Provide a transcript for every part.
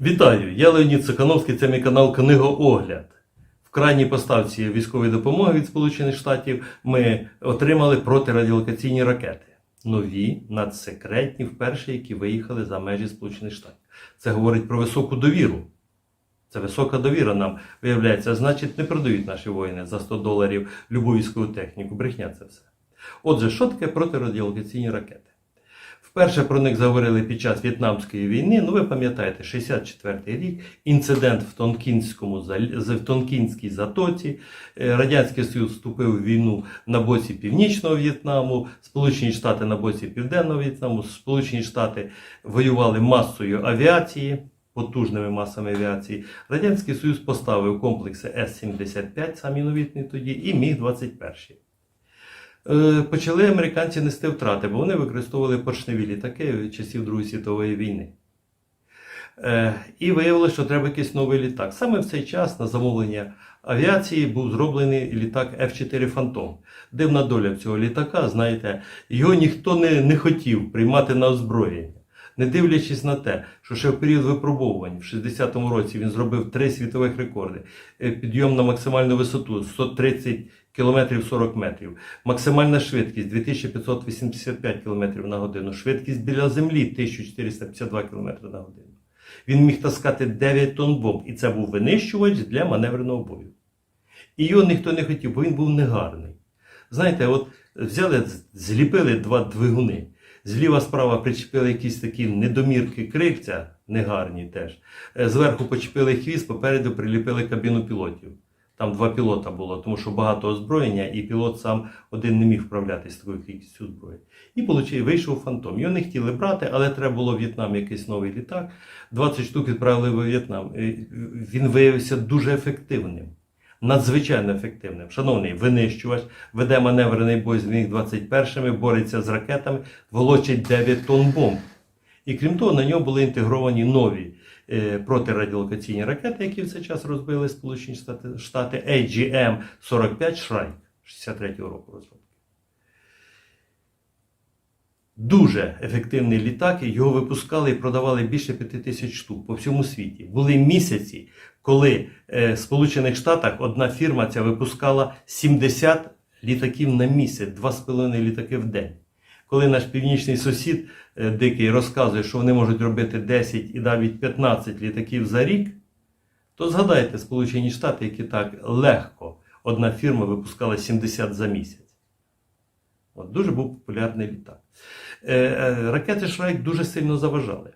Вітаю! Я Леонід Сокановський, це мій канал Книгоогляд. В крайній поставці військової допомоги від Сполучених Штатів ми отримали протирадіолокаційні ракети. Нові, надсекретні, вперше, які виїхали за межі Сполучених Штатів. Це говорить про високу довіру. Це висока довіра нам виявляється. Значить, не продають наші воїни за 100 доларів любу військову техніку. Брехня це все. Отже, що таке протирадіолокаційні ракети? Вперше про них заговорили під час В'єтнамської війни. Ну, ви пам'ятаєте, 64-й рік, інцидент в Тонкінському в Тонкінській затоці. Е, Радянський Союз вступив в війну на боці Північного В'єтнаму, Сполучені Штати на боці Південного В'єтнаму, Сполучені Штати воювали масою авіації. Потужними масами авіації Радянський Союз поставив комплекси С-75, самі новітні тоді, і Міг-21. Е, почали американці нести втрати, бо вони використовували поршневі літаки часів Другої світової війни. Е, І виявилося, що треба якийсь новий літак. Саме в цей час на замовлення авіації був зроблений літак F-4 Phantom. Дивна доля цього літака, знаєте, його ніхто не, не хотів приймати на озброєння. Не дивлячись на те, що ще в період випробовувань в 60-му році він зробив три світових рекорди: Е, підйом на максимальну висоту 130 км 40 метрів, максимальна швидкість 2585 км на годину, швидкість біля землі 1452 км на годину. Він міг таскати 9 тонн бомб, і це був винищувач для маневреного бою. І його ніхто не хотів, бо він був негарний. Знаєте, от взяли, зліпили два двигуни. Зліва справа причепили якісь такі недомірки крильця, негарні теж. Е, Зверху почепили хвіст, попереду приліпили кабіну пілотів. Там два пілота було, тому що багато озброєння, і пілот сам один не міг вправлятися з такою кількістю зброї. І получив, вийшов фантом. Його не хотіли брати, але треба було в В'єтнам якийсь новий літак. 20 штук відправили в В'єтнам. Е, Він виявився дуже ефективним. Надзвичайно ефективним. Шановний винищувач, веде маневрений бой з Міг-21, бореться з ракетами, волочить 9 тонн бомб. І крім того, на нього були інтегровані нові протирадіолокаційні ракети, які в цей час розбили Сполучені Штати, Штати AGM-45 Шрайк 63-го року розробки. Дуже ефективний літак, його випускали і продавали більше 5 тисяч штук по всьому світі. Були місяці, коли е, в Сполучених Штатах одна фірма ця випускала 70 літаків на місяць, 2,5 літаки в день. Коли наш північний сусід е, дикий розказує, що вони можуть робити 10 і навіть 15 літаків за рік, то згадайте Сполучені Штати, які так легко одна фірма випускала 70 за місяць. От, дуже був популярний літак. Е, е, ракети Шрайк дуже сильно заважали.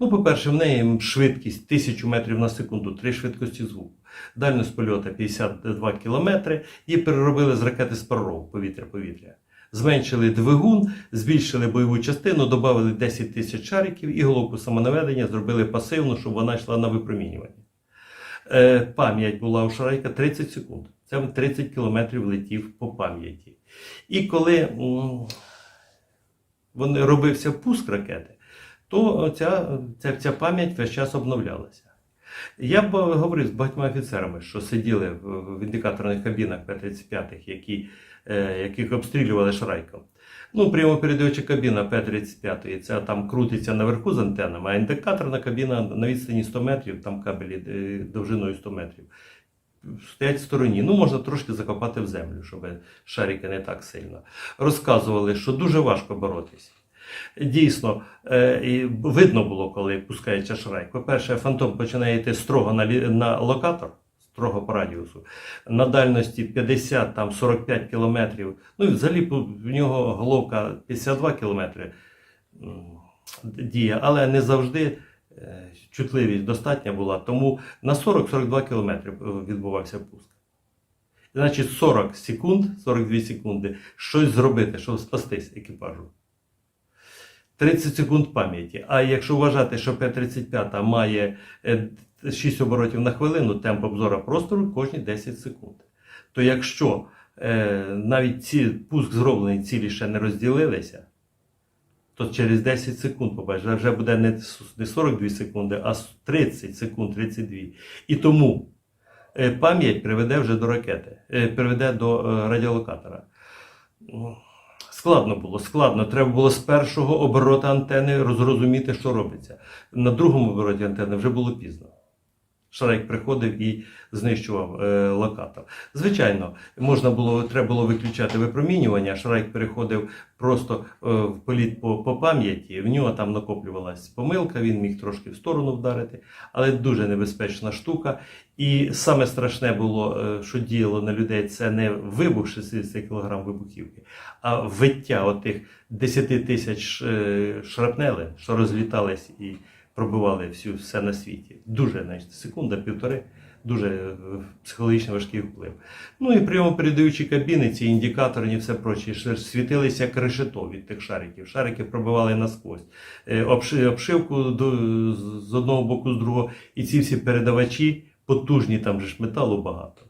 Ну, по-перше, в неї швидкість 1000 метрів на секунду, три швидкості звуку. Дальність польоту 52 кілометри. Її переробили з ракети з Спарров повітря-повітря. Зменшили двигун, збільшили бойову частину, додали 10 тисяч шариків і головку самонаведення зробили пасивну, щоб вона йшла на випромінювання. Е, пам'ять була у Шрайка 30 секунд. Це 30 кілометрів летів по пам'яті. І коли вони робився пуск ракети, то ця, ця, ця пам'ять весь час обновлялася. Я б говорив з багатьма офіцерами, що сиділи в індикаторних кабінах П-35, які, е, яких обстрілювали шрайком. Ну, прямопередача кабіна П-35, це там крутиться наверху з антенами, а індикаторна кабіна на відстані 100 метрів, там кабелі е, довжиною 100 метрів. Стоять в стороні. Ну, можна трошки закопати в землю, щоб шарики не так сильно. Розказували, що дуже важко боротися. Дійсно, е, видно було, коли пускається шрайк. По-перше, фантом починає йти строго на, на локатор, строго по радіусу, на дальності 50, там 45 кілометрів. Ну і взагалі в нього головка 52 кілометри діє, але не завжди е, чутливість достатня була. Тому на 40-42 кілометри е, відбувався пуск. Значить, 40 секунд, 42 секунди, щось зробити, щоб спастись екіпажу. 30 секунд пам'яті. А якщо вважати, що П-35 має е, 6 оборотів на хвилину, темп обзора простору кожні 10 секунд. То якщо е, навіть ці пуск зроблений, цілі ще не розділилися, то через 10 секунд побачиш, вже буде не 42 секунди, а 30 секунд, 32. І тому е, пам'ять приведе вже до ракети, е, приведе до е, радіолокатора. Складно було, складно. Треба було з першого оборота антени розрозуміти, що робиться. На другому обороті антени вже було пізно. Шарик приходив і знищував е, локатор. Звичайно, можна було, треба було виключати випромінювання. Шарик переходив просто е, в політ по, по пам'яті. В нього там накоплювалась помилка, він міг трошки в сторону вдарити, але дуже небезпечна штука. І саме страшне було, е, що діяло на людей, це не вибух 60 кг вибухівки, а виття отих 10 тисяч е, шрапнелей, що розлітались і пробивали всю все на світі. Дуже значить, секунда, півтори, дуже е, психологічно важкий вплив. Ну і прямо передаючі кабіни, ці індикаторні, все прочі, світилися як решето від тих шариків. Шарики пробивали насквозь. Е, Обшивку з- одного боку, з другого. І ці всі передавачі потужні, там же ж металу багато.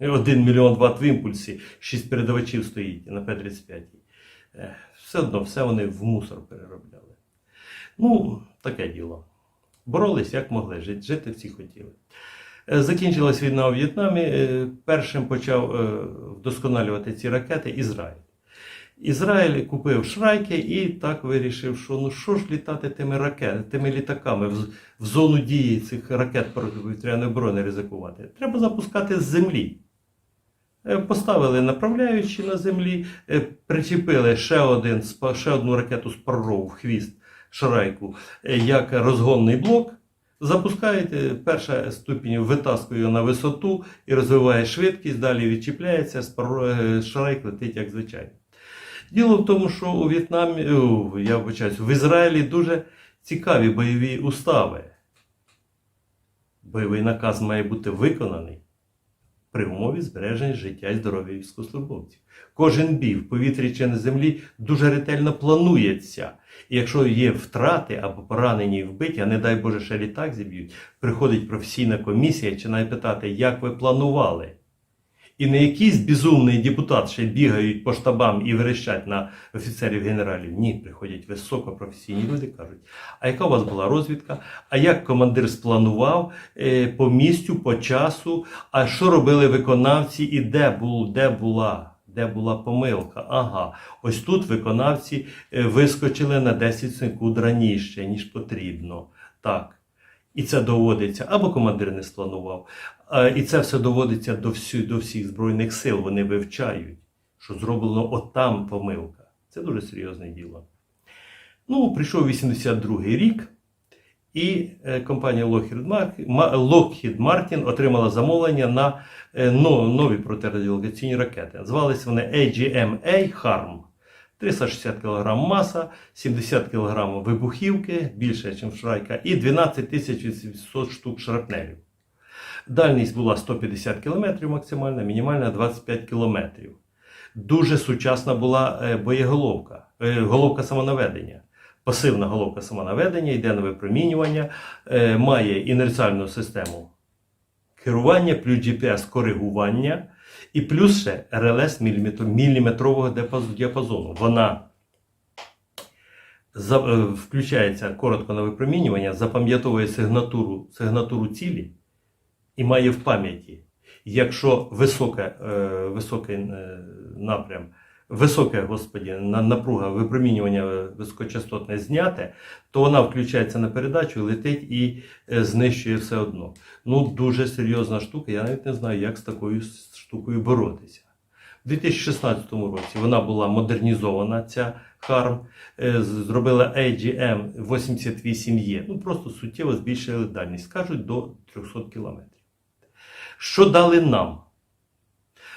Один мільйон ватт в імпульсі, шість передавачів стоїть на П-35. Е, Все одно, все вони в мусор переробляли. Ну, таке діло. Боролись як могли, жити, жити всі хотіли. Е, Закінчилась війна у В'єтнамі. е, Першим почав е, вдосконалювати ці ракети Ізраїль. Ізраїль купив шрайки і так вирішив, що ну що ж літати тими ракетами, тими літаками в, в зону дії цих ракет протиповітряної оборони ризикувати. Треба запускати з землі. Поставили направляючі на землі, причепили ще, один, ще одну ракету з парров в хвіст шарайку е, як розгонний блок. Запускаєте, перша ступінь витаскує на висоту і розвиває швидкість, далі відчіпляється, е, шарайк летить як звичайно. Діло в тому, що у В'єтнамі, я вибачаюсь, в Ізраїлі дуже цікаві бойові устави. Бойовий наказ має бути виконаний при умові збереження життя і здоров'я військовослужбовців. Кожен бій в повітрі чи на землі дуже ретельно планується. І якщо є втрати або поранені і вбиті, а не дай Боже, ще літак зіб'ють, приходить професійна комісія починає питати, як ви планували. І не якийсь безумний депутат ще бігають по штабам і верещать на офіцерів генералів. Ні, приходять високопрофесійні люди, кажуть, а яка у вас була розвідка? А як командир спланував е, по місцю, по часу? А що робили виконавці і де, був, де була? Де була помилка? Ага, ось тут виконавці е, вискочили на 10 секунд раніше, ніж потрібно. Так. І це доводиться, або командир не спланував. І це все доводиться до, всі, до всіх Збройних сил. Вони вивчають, що зроблено отам помилка. Це дуже серйозне діло. Ну, прийшов 82-й рік, і е, компанія Lockheed Martin, отримала замовлення на е, нові протирадіолокаційні ракети. Звалися вони AGM-A HARM. 360 кг маса, 70 кг вибухівки, більше, ніж шрайка, і 12 800 штук шрапнелів. Дальність була 150 км максимальна, мінімальна 25 км. Дуже сучасна була е, боєголовка, головка самонаведення. Пасивна головка самонаведення, йде на випромінювання, е, має інерціальну систему керування, плюс GPS-коригування і плюс ще РЛС міліметр- міліметрового діапазону. Вона е, включається коротко на випромінювання, запам'ятовує сигнатуру, сигнатуру цілі і має в пам'яті. Якщо високе, е, високий е, напрям, високе, господі, напруга випромінювання високочастотне зняте, то вона включається на передачу, летить і е, знищує все одно. Ну, дуже серйозна штука. Я навіть не знаю, як з такою штукою боротися. У 2016 році вона була модернізована, ця HARM, е, зробила AGM 88E. Ну, просто суттєво збільшили дальність, кажуть, до 300 кілометрів. Що дали нам?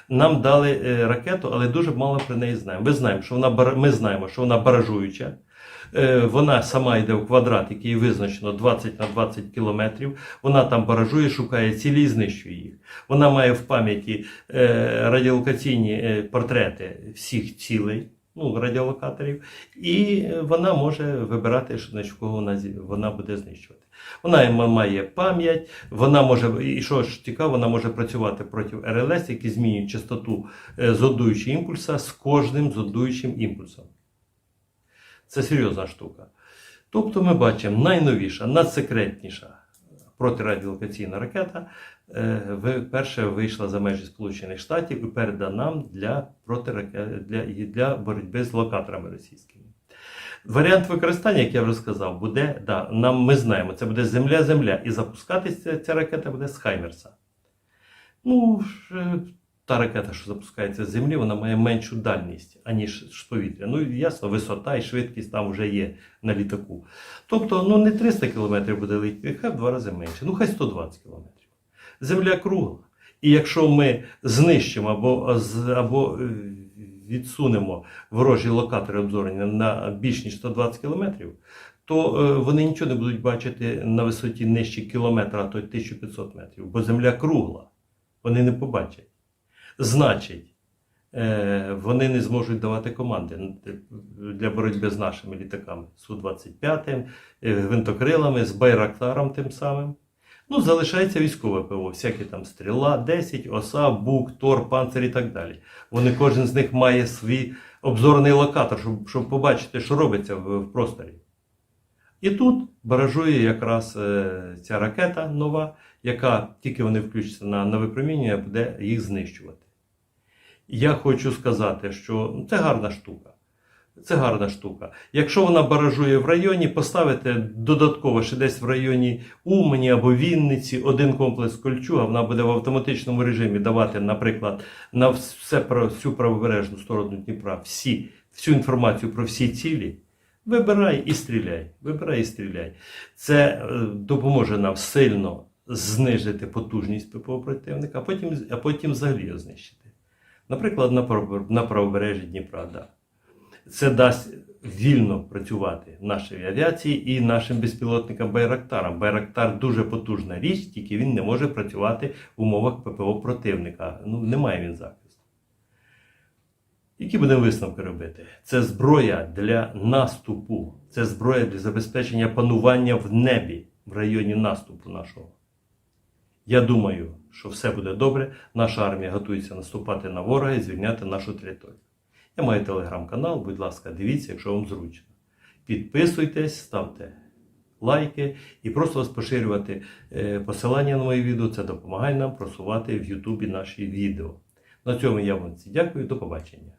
Нам дали е, ракету, але дуже мало про неї знаємо. Ми знаємо, що вона, ми знаємо, що вона баражуюча. Е, Вона сама йде в квадрат, який визначено 20 на 20 кілометрів. Вона там баражує, шукає цілі і знищує їх. Вона має в пам'яті е, радіолокаційні портрети всіх цілей, ну, радіолокаторів, і вона може вибирати, значить, кого вона буде знищувати. Вона має пам'ять, вона може, і що ж цікаво, вона може працювати проти РЛС, які змінюють частоту е, зодуючого імпульса з кожним зодуючим імпульсом. Це серйозна штука. Тобто ми бачимо найновіша, надсекретніша протирадіолокаційна ракета е, перше вийшла за межі Сполучених Штатів і передана нам для, протираке- для, для боротьби з локаторами російськими. Варіант використання, як я вже сказав, буде, да, нам ми знаємо, це буде Земля-Земля, і запускатися ця ракета буде з Хаймерса. Ну, та ракета, що запускається з землі, вона має меншу дальність, аніж з повітря. Ну, ясно, висота і швидкість там вже є на літаку. Тобто, ну не 300 км буде летіти, хай в два рази менше, ну хай 120 км. Земля кругла. І якщо ми знищимо або, або е, відсунемо ворожі локатори обзорення на більш ніж 120 км, то е, вони нічого не будуть бачити на висоті нижче кілометра, а то й 1500 метрів, бо земля кругла. Вони не побачать. Значить, е, вони не зможуть давати команди для боротьби з нашими літаками Су-25, е, гвинтокрилами, з Байрактаром тим самим. Ну, залишається військове ПВО, всякі там стріла, 10, оса, бук, тор, панцир і так далі. Вони кожен з них має свій обзорний локатор, щоб, щоб побачити, що робиться в, в просторі. І тут баражує якраз е, ця ракета нова, яка тільки вони включаться на, на випромінювання, буде їх знищувати. Я хочу сказати, що ну, це гарна штука. Це гарна штука. Якщо вона баражує в районі, поставити додатково ще десь в районі Умані або Вінниці один комплекс Кольчуга, вона буде в автоматичному режимі давати, наприклад, на все про всю правобережну сторону Дніпра всі, всю інформацію про всі цілі. Вибирай і стріляй. Вибирай і стріляй. Це е, допоможе нам сильно знижити потужність ППО противника, а потім, а потім взагалі його знищити. Наприклад, на, право- на правобережжі Дніпра. Да. Це дасть вільно працювати нашій авіації і нашим безпілотникам Байрактарам. Байрактар дуже потужна річ, тільки він не може працювати в умовах ППО противника. Ну, немає він захисту. Які будемо висновки робити? Це зброя для наступу, це зброя для забезпечення панування в небі в районі наступу нашого. Я думаю, що все буде добре. Наша армія готується наступати на ворога і звільняти нашу територію. Я маю телеграм-канал, будь ласка, дивіться, якщо вам зручно. Підписуйтесь, ставте лайки і просто вас поширювати е, посилання на мої відео. Це допомагає нам просувати в Ютубі наші відео. На цьому я вам всі дякую. До побачення.